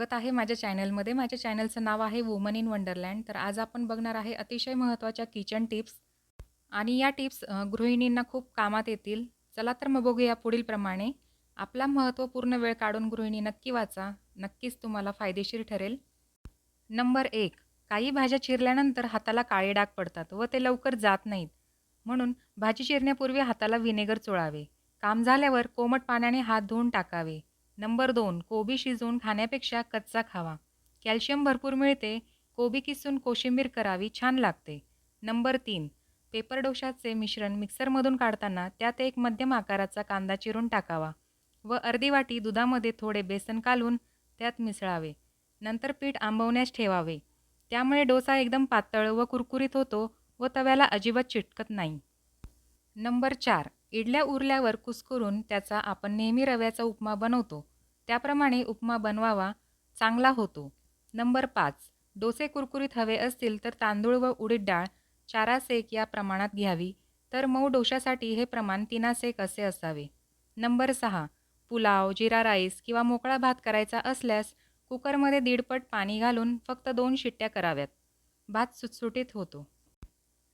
स्वागत आहे माझ्या चॅनलमध्ये. माझ्या चॅनलचं नाव आहे वुमन इन वंडरलँड. तर आज आपण बघणार आहे अतिशय महत्त्वाच्या किचन टिप्स. आणि या टिप्स गृहिणींना खूप कामात येतील. चला तर मग बघूया पुढील प्रमाणे. आपला महत्त्वपूर्ण वेळ काढून गृहिणी नक्की वाचा. नक्कीच तुम्हाला फायदेशीर ठरेल. नंबर एक काही भाज्या चिरल्यानंतर हाताला काळे डाग पडतात व ते लवकर जात नाहीत. म्हणून भाजी चिरण्यापूर्वी हाताला व्हिनेगर चोळावे. काम झाल्यावर कोमट पाण्याने हात धुवून टाकावे. नंबर दोन कोबी शिजवून खाण्यापेक्षा कच्चा खावा. कॅल्शियम भरपूर मिळते कोबी किसून कोशिंबीर करावी छान लागते. नंबर तीन पेपर डोशाचे मिश्रण मिक्सरमधून काढताना त्यात एक मध्यम आकाराचा कांदा चिरून टाकावा व अर्धी वाटी दुधामध्ये थोडे बेसन घालून त्यात मिसळावे. नंतर पीठ आंबवण्यास ठेवावे. त्यामुळे डोसा एकदम पातळ व कुरकुरीत होतो व तव्याला अजिबात चिटकत नाही. नंबर चार इडल्या उरल्यावर कुस्करून त्याचा आपण नेहमी रव्याचा उपमा बनवतो. त्याप्रमाणे उपमा बनवावा चांगला होतो. नंबर पाच डोसे कुरकुरीत हवे असतील तर तांदूळ व उडीद डाळ चारा सेक या प्रमाणात घ्यावी. तर मऊ डोशासाठी हे प्रमाण तिना सेक असे असावे. नंबर सहा पुलाव जिरा राईस किंवा मोकळा भात करायचा असल्यास कुकरमध्ये दीडपट पाणी घालून फक्त दोन शिट्ट्या कराव्यात. भात सुटसुटीत होतो.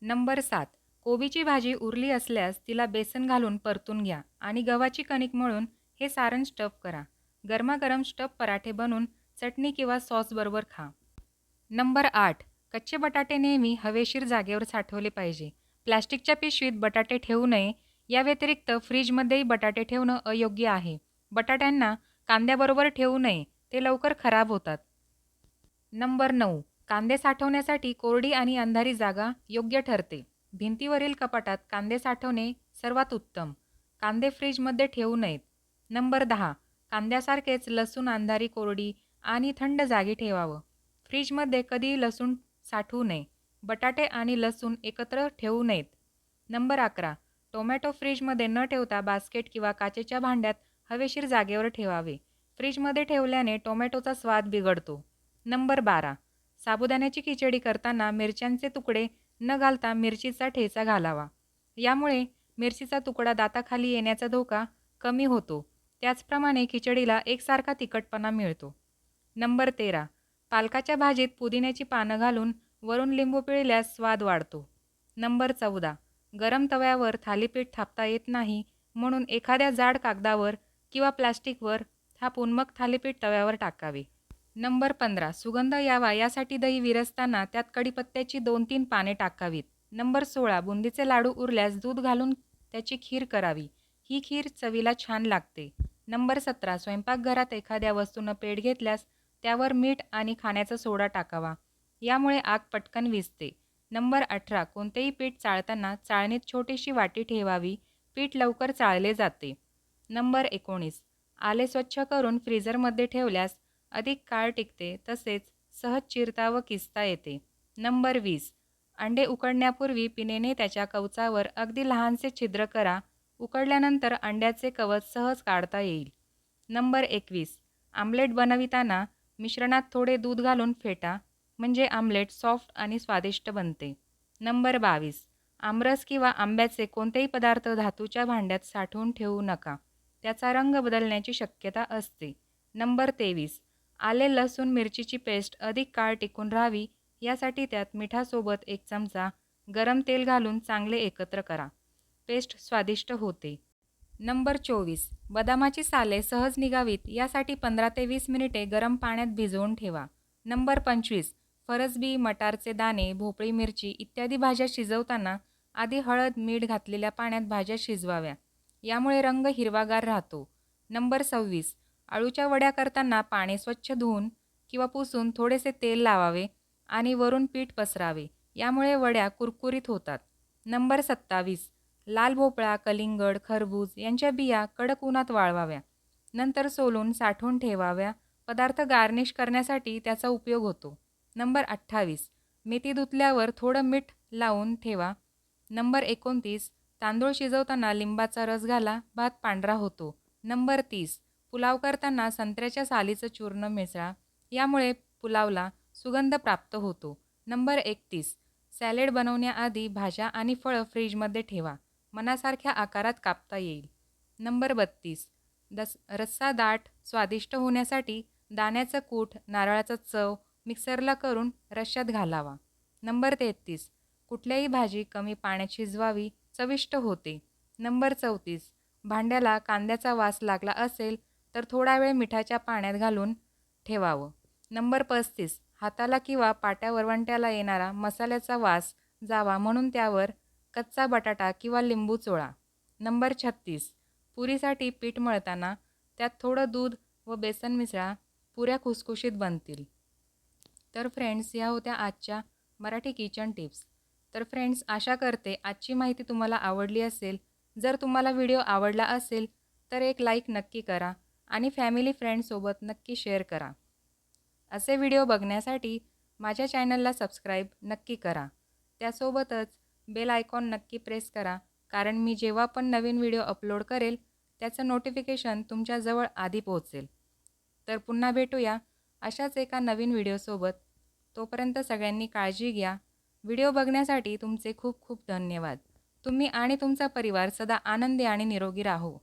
नंबर सात कोबीची भाजी उरली असल्यास तिला बेसन घालून परतून घ्या आणि गव्हाची कणिक मळून हे सारण स्टफ करा. गरमागरम स्टफ पराठे बनवून चटणी किंवा सॉसबरोबर खा. नंबर आठ. कच्चे बटाटे नेहमी हवेशीर जागेवर साठवले पाहिजे. प्लॅस्टिकच्या पिशवीत बटाटे ठेवू नये. या व्यतिरिक्त फ्रीजमध्येही बटाटे ठेवणं अयोग्य आहे. बटाट्यांना कांद्याबरोबर ठेवू नये. ते लवकर खराब होतात. नंबर नऊ. कांदे साठवण्यासाठी कोरडी आणि अंधारी जागा योग्य ठरते. भिंतीवरील कपाटात कांदे साठवणे सर्वात उत्तम. कांदे फ्रीजमध्ये ठेवू नयेत. नंबर दहा. कांद्यासारखेच लसूण अंधारी कोरडी आणि थंड जागी ठेवावं. फ्रीजमध्ये कधी लसूण साठवू नये. बटाटे आणि लसूण एकत्र ठेवू नयेत. नंबर अकरा. टोमॅटो फ्रीजमध्ये न ठेवता बास्केट किंवा काचेच्या भांड्यात हवेशीर जागेवर ठेवावे. फ्रीजमध्ये ठेवल्याने टोमॅटोचा स्वाद बिघडतो. नंबर बारा. साबुदाण्याची खिचडी करताना मिरच्यांचे तुकडे न घालता मिरचीचा ठेचा घालावा. यामुळे मिरचीचा तुकडा दाताखाली येण्याचा धोका कमी होतो. त्याचप्रमाणे खिचडीला एकसारखा तिखटपणा मिळतो. नंबर तेरा. पालकाच्या भाजीत पुदिन्याची पानं घालून वरून लिंबू पिळल्यास स्वाद वाढतो. नंबर चौदा. गरम तव्यावर थालीपीठ थापता येत नाही म्हणून एखाद्या जाड कागदावर किंवा प्लास्टिकवर थापून मग थालीपीठ तव्यावर टाकावे. नंबर पंधरा सुगंध यावा यासाठी दही विरसताना त्यात कडीपत्त्याची दोन तीन पाने टाकावीत. नंबर सोळा बुंदीचे लाडू उरल्यास दूध घालून त्याची खीर करावी. ही खीर चवीला छान लागते. नंबर सतरा स्वयंपाकघरात एखाद्या वस्तूनं पेट घेतल्यास त्यावर मीठ आणि खाण्याचा सोडा टाकावा. यामुळे आग पटकन विजते नंबर अठरा कोणतेही पीठ चाळताना चाळणीत छोटीशी वाटी ठेवावी. पीठ लवकर चाळले जाते. नंबर एकोणीस आले स्वच्छ करून फ्रीझरमध्ये ठेवल्यास अधिक काळ टिकते तसेच सहज चिरता व किसता येते. नंबर वीस. अंडे उकडण्यापूर्वी पिनेने त्याच्या कवचावर अगदी लहानसे छिद्र करा. उकडल्यानंतर अंड्याचे कवच सहज काढता येईल. नंबर एकवीस. आमलेट बनविताना मिश्रणात थोडे दूध घालून फेटा म्हणजे आमलेट सॉफ्ट आणि स्वादिष्ट बनते. नंबर बावीस. आमरस किंवा आंब्याचे कोणतेही पदार्थ धातूच्या भांड्यात साठवून ठेवू नका. त्याचा रंग बदलण्याची शक्यता असते. नंबर तेवीस. आले लसूण मिरचीची पेस्ट अधिक काळ टिकून राहावी यासाठी त्यात मिठासोबत एक चमचा गरम तेल घालून चांगले एकत्र करा. पेस्ट स्वादिष्ट होते. नंबर चोवीस. बदामाची साले सहज निघावीत यासाठी पंधरा ते वीस मिनिटे गरम पाण्यात भिजवून ठेवा. नंबर पंचवीस. फरसबी मटारचे दाणे भोपळी मिरची इत्यादी भाज्या शिजवताना आधी हळद मीठ घातलेल्या पाण्यात भाज्या शिजवाव्या. यामुळे रंग हिरवागार राहतो. नंबर सव्वीस. आळूच्या वड्या करताना पाणी स्वच्छ धुवून किंवा पुसून थोडेसे तेल लावावे आणि वरून पीठ पसरावे. यामुळे वड्या कुरकुरीत होतात. नंबर सत्तावीस. लाल भोपळा कलिंगड खरबूज यांच्या बिया कडक उन्हात वाळवाव्या. नंतर सोलून साठवून ठेवाव्या. पदार्थ गार्निश करण्यासाठी त्याचा उपयोग होतो. नंबर अठ्ठावीस. मेथी धुतल्यावर थोडं मीठ लावून ठेवा. नंबर एकोणतीस. तांदूळ शिजवताना लिंबाचा रस घाला. भात पांढरा होतो. नंबर तीस. पुलाव करताना संत्र्याच्या सालीचं चूर्ण मिसळा यामुळे पुलावला सुगंध प्राप्त होतो. नंबर एकतीस. सॅलेड बनवण्याआधी भाज्या आणि फळं फ्रीजमध्ये ठेवा. मनासारख्या आकारात कापता येईल. नंबर बत्तीस. दस रस्सा दाट स्वादिष्ट होण्यासाठी दाण्याचं कूट नारळाचा चव मिक्सरला करून रश्श्यात घालावा. नंबर तेहतीस. कुठल्याही भाजी कमी पाण्यात शिजवावी चविष्ट होते. नंबर चौतीस. भांड्याला कांद्याचा वास लागला असेल तर थोडा वेळ मिठाच्या पाण्यात घालून ठेवावं. नंबर पस्तीस. हाताला किंवा पाट्या वरवंट्याला येणारा मसाल्याचा वास जावा म्हणून त्यावर कच्चा बटाटा किंवा लिंबू चोळा. नंबर छत्तीस. पुरीसाठी पीठ मळताना त्यात थोडं दूध व बेसन मिसळा पुऱ्या खुसखुशीत बनतील. तर फ्रेंड्स या होत्या आजच्या मराठी किचन टिप्स. तर फ्रेंड्स आशा करते आजची माहिती तुम्हाला आवडली असेल. जर तुम्हाला व्हिडिओ आवडला असेल तर एक लाईक नक्की करा. आणि फॅमिली फ्रेंडसोबत नक्की शेअर करा. असे व्हिडिओ बघण्यासाठी माझ्या चॅनलला सबस्क्राईब नक्की करा. त्यासोबतच बेल आयकॉन नक्की प्रेस करा कारण मी जेव्हा पण नवीन व्हिडिओ अपलोड करेल त्याचं नोटिफिकेशन तुमच्याजवळ आधी पोहोचेल. तर पुन्हा भेटूया अशाच एका नवीन व्हिडिओसोबत तोपर्यंत सगळ्यांनी काळजी घ्या. व्हिडिओ बघण्यासाठी तुमचे खूप खूप धन्यवाद. तुम्ही आणि तुमचा परिवार सदा आनंदी आणि निरोगी राहो.